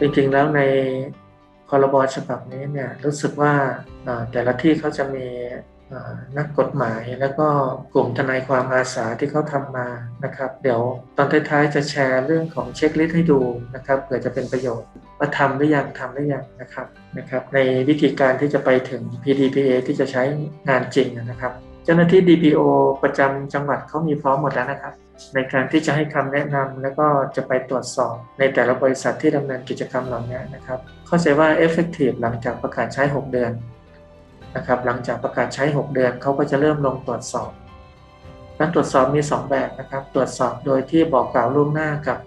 จริงๆแล้วในพรบฉบับนี้เนี่ยรู้สึกว่าแต่ละที่เขาจะมีนักกฎหมายแล้วก็กลุ่มทนายความอาสาที่เขาทำมานะครับ เดี๋ยวตอนท้ายๆจะแชร์เรื่องของเช็คลิสต์ให้ดูนะครับเผื่อจะเป็นประโยชน์ว่าทำหรือยังทำหรือยังนะครับนะครับ ในวิธีการที่จะไปถึง PDPA ที่จะใช้งานจริงนะครับ เจ้าหน้าที่ DPO ประจำจังหวัดเขามีพร้อมหมดแล้วนะครับ ในการที่จะให้คำแนะนำแล้วก็จะไปตรวจสอบในแต่ละบริษัทที่ดำเนินกิจกรรมเหล่านี้นะครับ เข้าใจว่า effective หลังจากประกาศใช้ 6 เดือนนะครับ หลังจากประกาศใช้ 6 เดือนเขาก็จะเริ่มลงตรวจสอบ การตรวจสอบมี 2 แบบนะครับ ตรวจสอบโดยที่บอกกล่าวล่วงหน้ากับ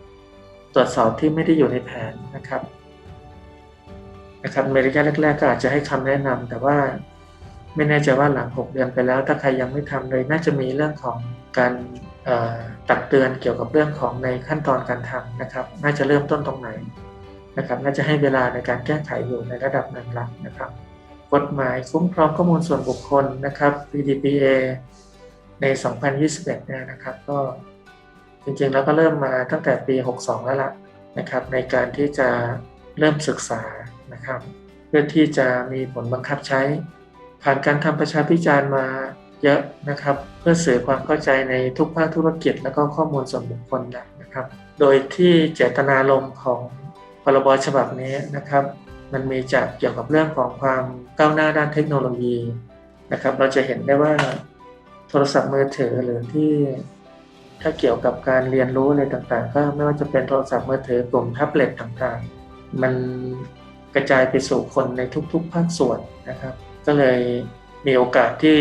ตรวจสอบที่ไม่ได้อยู่ในแผนนะครับนะครับในระยะแรกๆก็อาจจะให้คำแนะนำแต่ว่า ไม่แน่ใจว่าหลัง 6 เดือนไปแล้ว ถ้าใครยังไม่ทำเลยน่าจะมีเรื่องของการตักเตือนเกี่ยวกับเรื่องของในขั้นตอนการทำนะครับ น่าจะเริ่มต้นตรงไหนนะครับ น่าจะให้เวลาในการแก้ไขอยู่ในระดับหนึ่งละนะครับ กฎหมายคุ้มครองข้อมูลส่วนบุคคลนะครับ PDPA ใน 2021 เนี่ยนะครับ ก็จริงๆแล้วก็เริ่มมาตั้งแต่ปี 62 แล้วล่ะนะครับ ในการที่จะเริ่มศึกษานะครับ เพื่อที่จะมีผลบังคับใช้ ผ่านการทำประชาพิจารณ์มาเยอะนะครับ เพื่อเสื่อความเข้าใจในทุกภาคธุรกิจและก็ข้อมูลส่วนบุคคลนะครับ โดยที่เจตนารมณ์ของพรบฉบับนี้นะครับ มันมีจากเกี่ยวกับเรื่องของความก้าวหน้าด้านเทคโนโลยีนะครับ เราจะเห็นได้ว่าโทรศัพท์มือถือหรือที่ถ้าเกี่ยวกับการเรียนรู้อะไรต่างๆ ก็ไม่ว่าจะเป็นโทรศัพท์มือถือกลุ่มแท็บเล็ตต่างๆ มันกระจายไปสู่คนในทุกๆ ภาคส่วนนะครับ ก็เลยมีโอกาสที่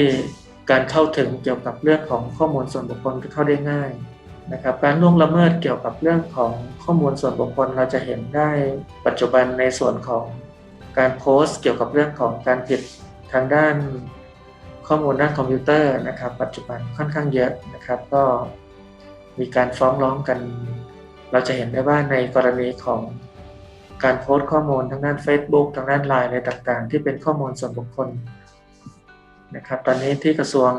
การเข้าถึงเกี่ยวกับเรื่องของข้อมูลส่วนบุคคลก็เข้าได้ง่ายนะครับการล่วงละเมิดเกี่ยวกับเรื่องของข้อมูลส่วนบุคคลเราจะเห็นได้ปัจจุบันในส่วนของการโพสต์ เกี่ยวกับเรื่องของการผิดทางด้านข้อมูลด้านคอมพิวเตอร์นะครับ ปัจจุบันค่อนข้างเยอะนะครับ ก็มีการฟ้องร้องกัน เราจะเห็นได้ว่าในกรณีของ การโพสต์ข้อมูลทางด้าน Facebook ทางด้านไลน์อะไรต่างๆ ที่เป็นข้อมูลส่วนบุคคลนะครับตอนนี้ที่กระทรวง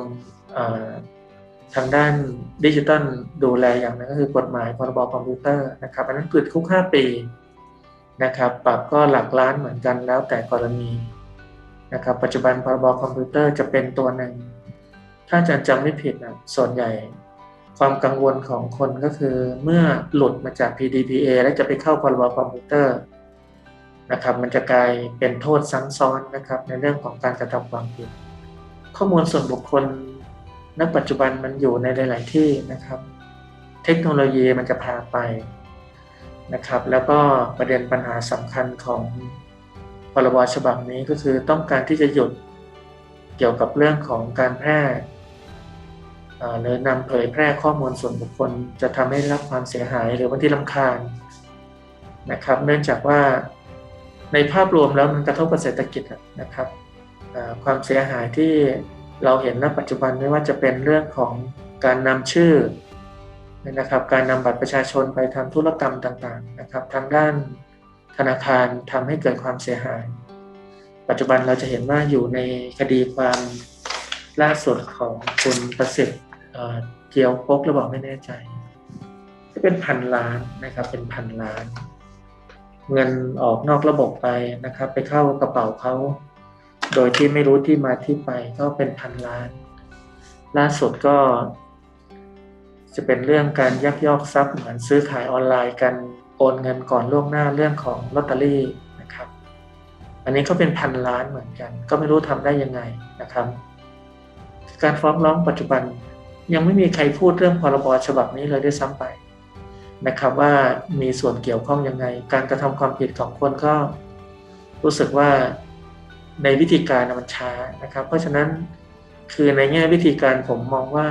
ทางด้านดิจิทัลดูแลอย่างนึงก็คือกฎหมายพรบคอมพิวเตอร์นะครับอันนั้นติดคุก 5 ปีนะครับปรับก็หลักล้านเหมือนกันแล้วแต่กรณีนะครับปัจจุบันพรบคอมพิวเตอร์จะเป็นตัวหนึ่ง ถ้าจารย์จำไม่ผิดนะส่วนใหญ่ ความกังวลของคนก็คือเมื่อหลุดมาจาก PDPA แล้วจะไปเข้าพรบคอมพิวเตอร์ นะครับมันจะกลายเป็นโทษซ้ำซ้อนนะครับในเรื่องของการกระทำความผิด ข้อมูลส่วนบุคคลณปัจจุบันมันอยู่ในหลาย ๆ ที่นะครับ เทคโนโลยีมันจะพาไปนะครับ แล้วก็ประเด็นปัญหาสำคัญของพรบฉบับนี้ก็คือต้องการที่จะหยุดเกี่ยวกับเรื่องของการแพร่หรือนำเผยแพร่ข้อมูลส่วนบุคคล จะทำให้รับความเสียหายหรือบางที่ลำคาญนะครับ เนื่องจากว่า ในภาพรวมแล้วมันกระทบกับเศรษฐกิจนะครับความเสียหายที่เราเห็นณปัจจุบันไม่ว่าจะเป็นเรื่องของการนำชื่อนะครับการนำบัตรประชาชนไปทำธุรกรรมต่างๆนะครับทางด้านธนาคารทำให้เกิดความเสียหาย ปัจจุบันเราจะเห็นว่าอยู่ในคดีความล่าสุดของคุณประสิทธิ์เจียวปกหรือเปล่าไม่แน่ใจ จะเป็นพันล้านนะครับเป็นพันล้าน เงินออกนอกระบบไปนะครับ ไปเข้ากระเป๋าเขาโดยที่ไม่รู้ที่มาที่ไปก็เป็นพันล้าน ล่าสุดก็ จะเป็นเรื่องการยักยอกทรัพย์เหมือนซื้อขายออนไลน์กันโอนเงินก่อนล่วงหน้าเรื่องของลอตเตอรี่นะครับ อันนี้ก็เป็นพันล้านเหมือนกัน ก็ไม่รู้ทำได้ยังไงนะครับ การฟ้องร้องปัจจุบันยังไม่มีใครพูดเรื่องพรบฉบับนี้เลยด้วยซ้ำไป นะครับว่ามีส่วนเกี่ยวข้องยังไง การกระทำความผิดของคนก็รู้สึกว่าในวิธีการมันช้านะครับ เพราะฉะนั้นคือในแง่วิธีการผมมองว่า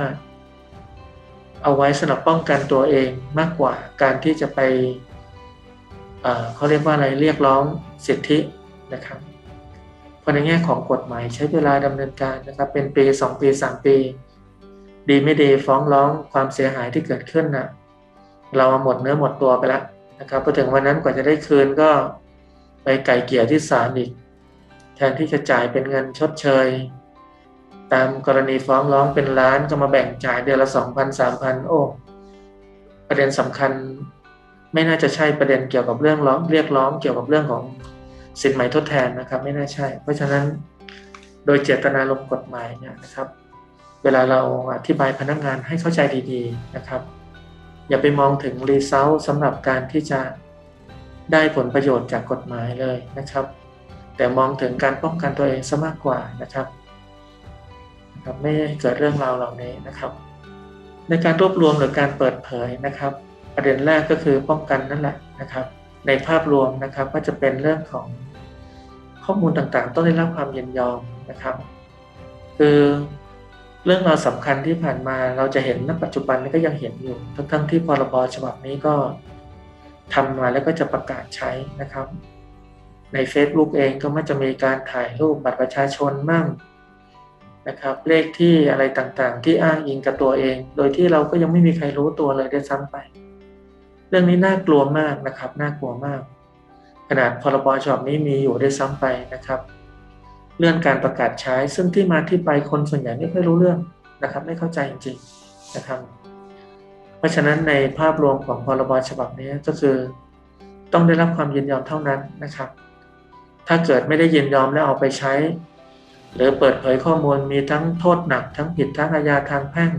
เอาไว้สำหรับป้องกันตัวเองมากกว่าการที่จะไปเขาเรียกว่าอะไรเรียกร้องสิทธินะครับเพราะในแง่ของกฎหมายใช้เวลาดำเนินการนะครับ เป็นปี 2 ปี 3 ปี ดีไม่ดีฟ้องร้องความเสียหายที่เกิดขึ้นนะ เราหมดเนื้อหมดตัวไปแล้วนะครับพอถึงวันนั้นกว่าจะได้คืนก็ไปไก่เกี่ยที่ศาลอีก แทนที่จะจ่ายเป็นเงินชดเชย ตามกรณีฟ้องร้องเป็นล้านก็มาแบ่งจ่ายเดือนละสองพันสามพันโอ้ประเด็นสำคัญไม่น่าจะใช่ประเด็นเกี่ยวกับเรื่องร้องเรียกร้องเกี่ยวกับเรื่องของสินไหมทดแทนนะครับ ไม่น่าใช่ เพราะฉะนั้นโดยเจตนาลมกฎหมายเนี่ยนะครับ เวลาเราอธิบายพนักงานให้เข้าใจดี ๆนะครับ อย่าไปมองถึงรีเซลสำหรับการที่จะได้ผลประโยชน์จากกฎหมายเลยนะครับ แต่มองถึงการป้องกันตัวเองซะมากกว่านะครับนะครับไม่ให้เกิดเรื่องราวเหล่านี้นะครับ ในการรวบรวมหรือการเปิดเผยนะครับ ประเด็นแรกก็คือป้องกันนั่นแหละนะครับ ในภาพรวมนะครับก็จะเป็นเรื่องของข้อมูลต่างๆ ต้องได้รับความยินยอมนะครับ คือ เรื่องราวสำคัญที่ผ่านมาเราจะเห็นณปัจจุบันนี้ก็ยังเห็นอยู่ ทั้งๆที่พรบฉบับนี้ก็ทำมาแล้วก็จะประกาศใช้นะครับ ใน Facebook เองก็ไม่จะมีการถ่ายรูปบัตรประชาชนมั่งนะครับ เลขที่อะไรต่างๆ ที่อ้างอิงกับตัวเอง โดยที่เราก็ยังไม่มีใครรู้ตัวเลยด้ซ้ำไป เรื่องนี้น่ากลัวมากนะครับ น่ากลัวมาก ขนาดพรบฉบับนี้มีอยู่ด้ซ้ำไปนะครับ เรื่องการประกาศใช้ ซึ่งที่มาที่ไปคนส่วนใหญ่ไม่ค่อยรู้เรื่องนะครับ ไม่เข้าใจจริงๆนะครับ เพราะฉะนั้นในภาพรวมของพรบฉบับนี้ก็คือ ต้องได้รับความยินยอมเท่านั้นนะครับ ถ้าเกิดไม่ได้ยินยอมแล้วเอาไปใช้ หรือเปิดเผยข้อมูลมีทั้งโทษหนัก ทั้งผิดทั้งอาญาทางแพ่ง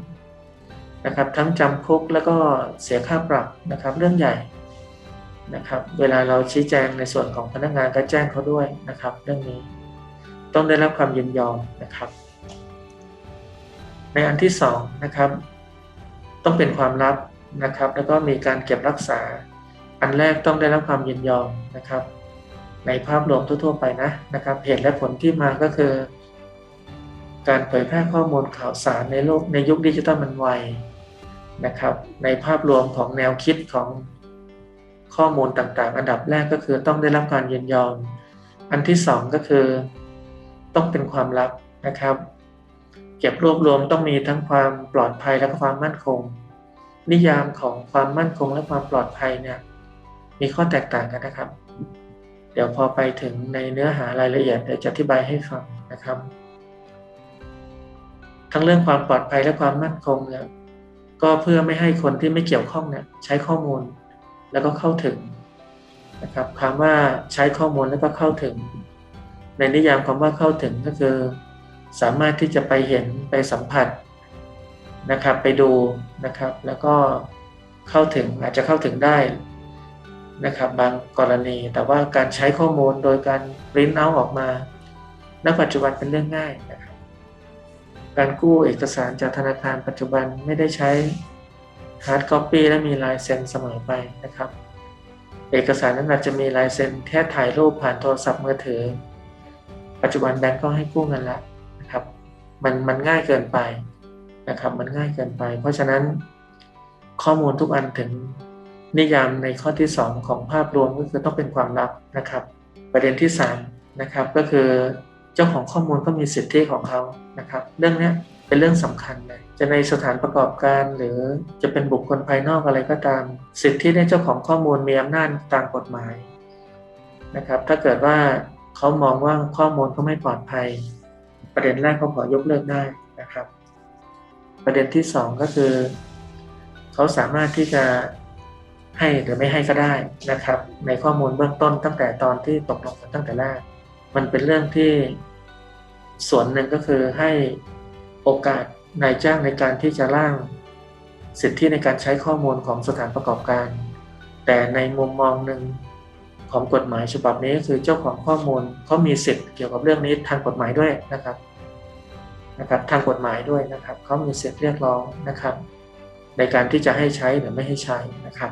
นะครับ ทั้งจำคุกแล้วก็เสียค่าปรับนะครับ เรื่องใหญ่นะครับ เวลาเราชี้แจงในส่วนของพนักงานก็แจ้งเขาด้วยนะครับ เรื่องนี้ ต้องได้รับความยินยอมนะครับ ในอันที่สองนะครับ ต้องเป็นความลับนะครับ แล้วก็มีการเก็บรักษา อันแรกต้องได้รับความยินยอมนะครับ ในภาพรวมทั่ว ๆ ไปนะนะครับเหตุและผลที่มาก็คือ การเผยแพร่ข้อมูลข่าวสารในโลกในยุคดิจิทัลมันไวนะครับในภาพรวมของแนวคิดของข้อมูลต่างๆ อันดับแรกก็คือต้องได้รับการยินยอม อันที่สองก็คือ ต้องเป็นความลับนะครับ เก็บรวบรวมต้องมีทั้งความปลอดภัยและความมั่นคง นิยามของความมั่นคงและความปลอดภัยเนี่ยมีข้อแตกต่างกันนะครับ เดี๋ยวพอไปถึงในเนื้อหารายละเอียดเดี๋ยวจะอธิบายให้ฟังนะครับ ทั้งเรื่องความปลอดภัยและความมั่นคงเนี่ยก็เพื่อไม่ให้คนที่ไม่เกี่ยวข้องเนี่ยใช้ข้อมูลแล้วก็เข้าถึงนะครับคำว่าใช้ข้อมูลแล้วก็เข้าถึง ในนิยามคำว่าเข้าถึงก็คือ สามารถที่จะไปเห็นไปสัมผัสนะครับไปดูนะครับ แล้วก็เข้าถึงอาจจะเข้าถึงได้นะครับ บางกรณี แต่ว่าการใช้ข้อมูลโดยการปริ้นเอาออกมาณปัจจุบันเป็นเรื่องง่ายนะครับการกู้เอกสารจากธนาคารปัจจุบันไม่ได้ใช้ฮาร์ดคอปปี้และมีลายเซ็นเสมอไปนะครับ เอกสารนั้นอาจจะมีลายเซ็นแค่ถ่ายรูปผ่านโทรศัพท์มือถือ ปัจจุบันแบงก์ก็ให้กู้เงินแล้วนะครับ มันมันง่ายเกินไปนะครับ มันง่ายเกินไป เพราะฉะนั้นข้อมูลทุกอันถึงนิยามในข้อที่ 2 ของภาพรวมก็คือต้องเป็นความลับนะครับ ประเด็นที่3นะครับก็คือเจ้าของข้อมูลก็มีสิทธิของเขานะครับ เรื่องนี้เป็นเรื่องสำคัญเลยจะในสถานประกอบการหรือจะเป็นบุคคลภายนอกอะไรก็ตาม สิทธิในเจ้าของข้อมูลมีอำนาจตามกฎหมายนะครับ ถ้าเกิดว่า เขามองว่าข้อมูลเขาไม่ปลอดภัย ประเด็นแรกเขาขอยกเลิกได้นะครับ ประเด็นที่ 2 ก็คือ เขาสามารถที่จะให้หรือไม่ให้ก็ได้นะครับ ในข้อมูลเบื้องต้นตั้งแต่ตอนที่ตกลงกันตั้งแต่แรก มันเป็นเรื่องที่ส่วนหนึ่งก็คือให้โอกาสนายจ้างในการที่จะร่างสิทธิในการใช้ข้อมูลของสถานประกอบการ แต่ในมุมมองหนึ่ง ของกฎหมายฉบับนี้คือเจ้าของข้อมูลเขามีสิทธิ์เกี่ยวกับเรื่องนี้ทางกฎหมายด้วยนะครับนะครับทางกฎหมายด้วยนะครับเขามีสิทธิ์เรียกร้องนะครับ ในการที่จะให้ใช้หรือไม่ให้ใช้นะครับ